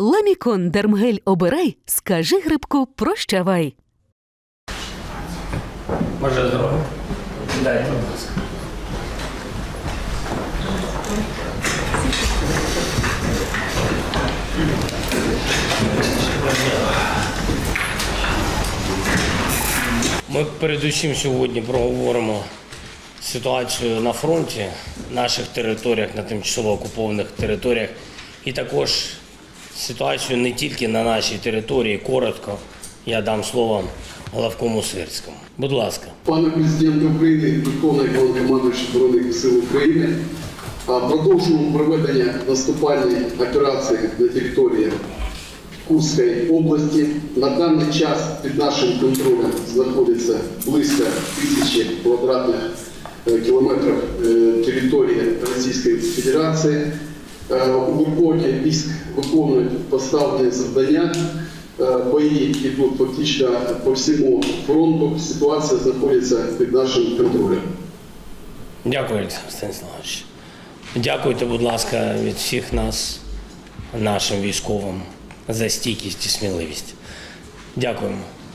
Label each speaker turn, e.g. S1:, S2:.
S1: Ламікон Дермгель обирай, скажи грибку прощавай.
S2: Бажаю здоров'я. Дайте, будь ласка. Ми передусім сьогодні проговоримо ситуацію на фронті, наших територіях, на тимчасово окупованих територіях, і також ситуацію не тільки на нашій території. Коротко я дам слово Головкому Сирському. Будь ласка.
S3: Пане президенте України, Верховний Головнокомандуючий Збройних сил України, продовжуємо проведення наступальної операції на території Курської області. На даний час під нашим контролем знаходиться близько тисячі квадратних е, кілометрів е, території Російської Федерації. Е, У виконанні військ виконують поставлені завдання. Е, Бої йдуть фактично по всьому фронту. Ситуація знаходиться під нашим контролем.
S2: Дякую, Олександр Станіславович. Дякуйте, будь ласка, від всіх нас, нашим військовим, за стійкість і сміливість. Дякуємо.